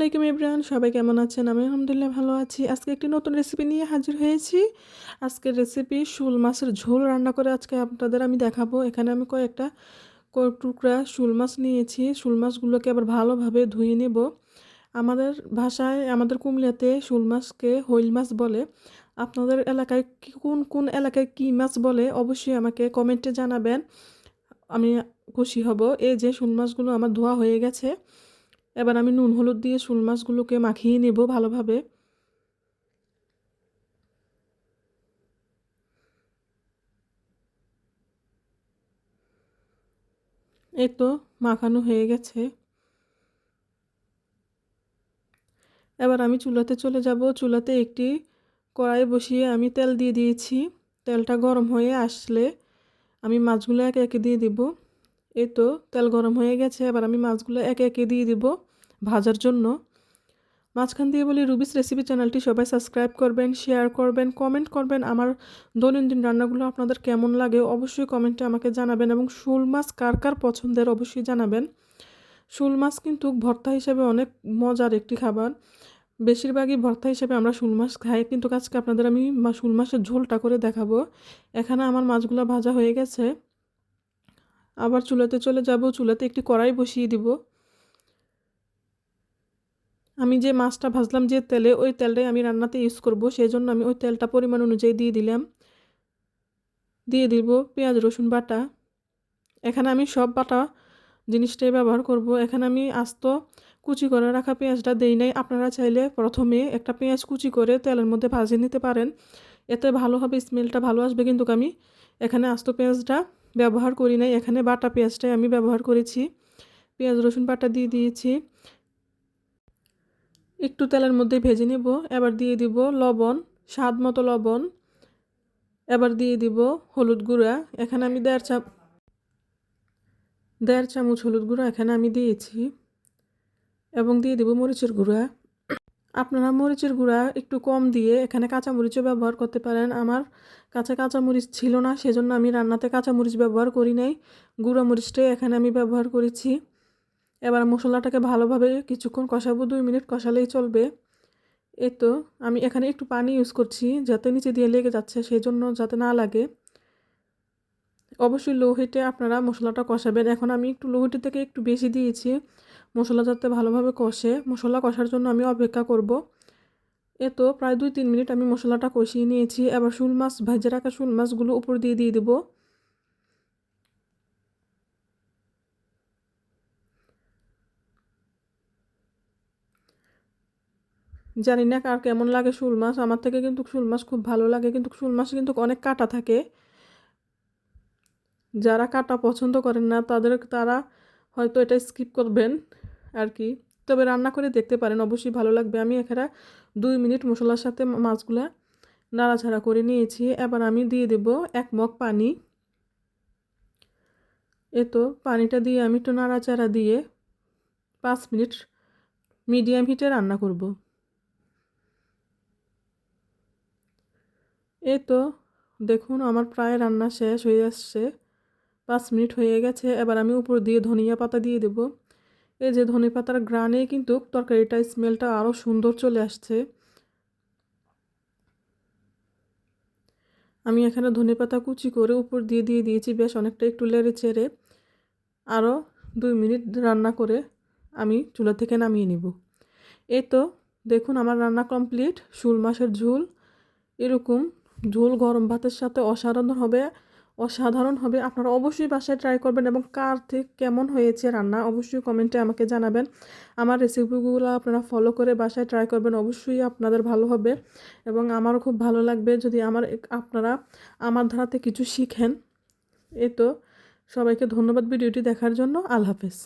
আলাইকুম ইব্রাহান সবাই কেমন আছেন? আমি আলহামদুলিল্লাহ ভালো আছি। আজকে একটি নতুন রেসিপি নিয়ে হাজির হয়েছি। আজকের রেসিপি শোল মাছের ঝোল রান্না করে আজকে আপনাদের আমি দেখাবো। এখানে আমি কয়েকটা টুকরা শোল মাছ নিয়েছি। শুল মাছগুলোকে আবার ভালোভাবে ধুয়ে নেব। আমাদের ভাষায়, আমাদের কুমিল্লাতে শুল মাছকে হইল মাছ বলে। আপনাদের এলাকায় কোন কোন এলাকায় কী মাছ বলে অবশ্যই আমাকে কমেন্টে জানাবেন। আমি খুশি হব। এই যে শুল মাছগুলো আমার ধোয়া হয়ে গেছে। এবার আমি নুন, হলুদ দিয়ে শোল মাছগুলোকে মাখিয়ে নেব ভালোভাবে। এই তো মাখানো হয়ে গেছে। এবার আমি চুলাতে চলে যাব। চুলাতে একটি কড়াই বসিয়ে আমি তেল দিয়ে দিয়েছি। তেলটা গরম হয়ে আসলে আমি মাছগুলো একে একে দিয়ে দিব। এই তো, তেল গরম হয়ে গেছে, এবার আমি মাছগুলো একে একে দিয়ে দিব ভাজার জন্য। মাঝখান দিয়ে বলি রুবিস রেসিপি চ্যানেলটি সবাই সাবস্ক্রাইব করবেন, শেয়ার করবেন, কমেন্ট করবেন। আমার দৈনন্দিন রান্নাগুলো আপনাদের কেমন লাগে অবশ্যই কমেন্টে আমাকে জানাবেন এবং শোল মাছ কার কার পছন্দের অবশ্যই জানাবেন। শোল মাছ কিন্তু ভর্তা হিসেবে অনেক মজার একটি খাবার। বেশিরভাগই ভর্তা হিসেবে আমরা শোল মাছ খাই, কিন্তু আজকে আপনাদের আমি শোল মাছের ঝোলটা করে দেখাবো। এখানে আমার মাছগুলো ভাজা হয়ে গেছে। আবার চুলাতে চলে যাব, চুলাতে একটি কড়াই বসিয়ে দিব। আমি যে মাছটা ভাজলাম যে তেলে, ওই তেলটাই আমি রান্নাতে ইউজ করব সেই জন্য আমি ওই তেলটা পরিমাণ অনুযায়ী দিয়ে দিলাম। দিয়ে দিব পেঁয়াজ, রসুন বাটা। এখানে আমি সব বাটা জিনিসটাই ব্যবহার করব। এখানে আমি আস্ত কুচি করে রাখা পেঁয়াজটা দেই নাই। আপনারা চাইলে প্রথমে একটা পেঁয়াজ কুচি করে তেলের মধ্যে ভাজিয়ে নিতে পারেন। এতে ভালো হবে, স্মেলটা ভালো আসবে। কিন্তু আমি এখানে আস্ত পেঁয়াজটা ব্যবহার করি নাই। এখানে বাটা পেঁয়াজটাই আমি ব্যবহার করেছি। পেঁয়াজ, রসুন বাটা দিয়ে দিয়েছি। একটু তেলের মধ্যে ভেজে নেব। এবার দিয়ে দিব লবণ, স্বাদ মতো লবণ। এবার দিয়ে দিব হলুদ গুঁড়া। এখানে আমি দেড় চাপ দেড় চামচ হলুদ গুঁড়া এখানে আমি দিয়েছি। এবং দিয়ে দিব মরিচের গুঁড়া। আপনারা মরিচের গুঁড়া একটু কম দিয়ে এখানে কাঁচামরিচও ব্যবহার করতে পারেন। আমার কাছে কাঁচামরিচ ছিল না, সেজন্য আমি রান্নাতে কাঁচামরিচ ব্যবহার করি নাই। গুঁড়া মরিচটাই এখানে আমি ব্যবহার করেছি। এবার মশলাটাকে ভালোভাবে কিছুক্ষণ কষাবো, দুই মিনিট কষালেই চলবে। এই তো, আমি এখানে একটু পানি ইউজ করছি, যাতে নিচে দিয়ে লেগে যাচ্ছে সেই জন্য যাতে না লাগে। অবশ্যই লো হিটে আপনারা মশলাটা কষাবেন। এখন আমি একটু লো হিটে থেকে একটু বেশি দিয়েছি। মশলা যাতে ভালোভাবে কষে, মশলা কষার জন্য আমি অপেক্ষা করব। এ তো প্রায় দুই তিন মিনিট আমি মশলাটা কষিয়ে নিয়েছি। এবার শুল মাছ, ভেজে রাখা শুল মাছগুলো উপর দিয়ে দিয়ে দেবো। জানি না কার কেমন লাগে শোল মাছ। আমার থেকে কিন্তু শোল মাছ খুব ভালো লাগে। কিন্তু শোল মাছ কিন্তু অনেক কাটা থাকে। যারা কাটা পছন্দ করেন না, তাদের, তারা হয়তো এটা স্কিপ করবেন আর কি তবে রান্না করে দেখতে পারেন, অবশ্যই ভালো লাগবে। আমি এখানে দুই মিনিট মশলার সাথে মাছগুলা নাড়াচাড়া করে নিয়েছি। এবার আমি দিয়ে দেব এক মগ পানি। এ তো পানিটা দিয়ে আমি একটু নাড়াচাড়া দিয়ে পাঁচ মিনিট মিডিয়াম হিটে রান্না করব। এই তো দেখুন, আমার প্রায় রান্না শেষ হয়ে আসছে। পাঁচ মিনিট হয়ে গেছে, এবার আমি উপর দিয়ে ধনিয়া পাতা দিয়ে দেব। এই যে ধনে পাতার গ্রানে কিন্তু তরকারিটা স্মেলটা আরও সুন্দর চলে আসছে। আমি এখানে ধনে পাতা কুচি করে উপর দিয়ে দিয়ে দিয়েছি, বেশ অনেকটা একটু লেড়ে চেড়ে। আরও দুই মিনিট রান্না করে আমি চুলা থেকে নামিয়ে নিব। এই তো, দেখুন আমার রান্না কমপ্লিট, শুল মাছের ঝোল। এরকম ঝোল গরম ভাতের সাথে অসাধারণ হবে। অসাধারণ হবে। আপনারা অবশ্যই বাসায় ট্রাই করবেন এবং কার থেকে কেমন হয়েছে রান্না অবশ্যই কমেন্টে আমাকে জানাবেন। আমার রেসিপিগুলো আপনারা ফলো করে বাসায় ট্রাই করবেন, অবশ্যই আপনাদের ভালো হবে এবং আমারও খুব ভালো লাগবে যদি আমার আপনারা আমার ধারাতে কিছু শিখেন। এ তো সবাইকে ধন্যবাদ ভিডিওটি দেখার জন্য। আল্লাহ হাফেজ।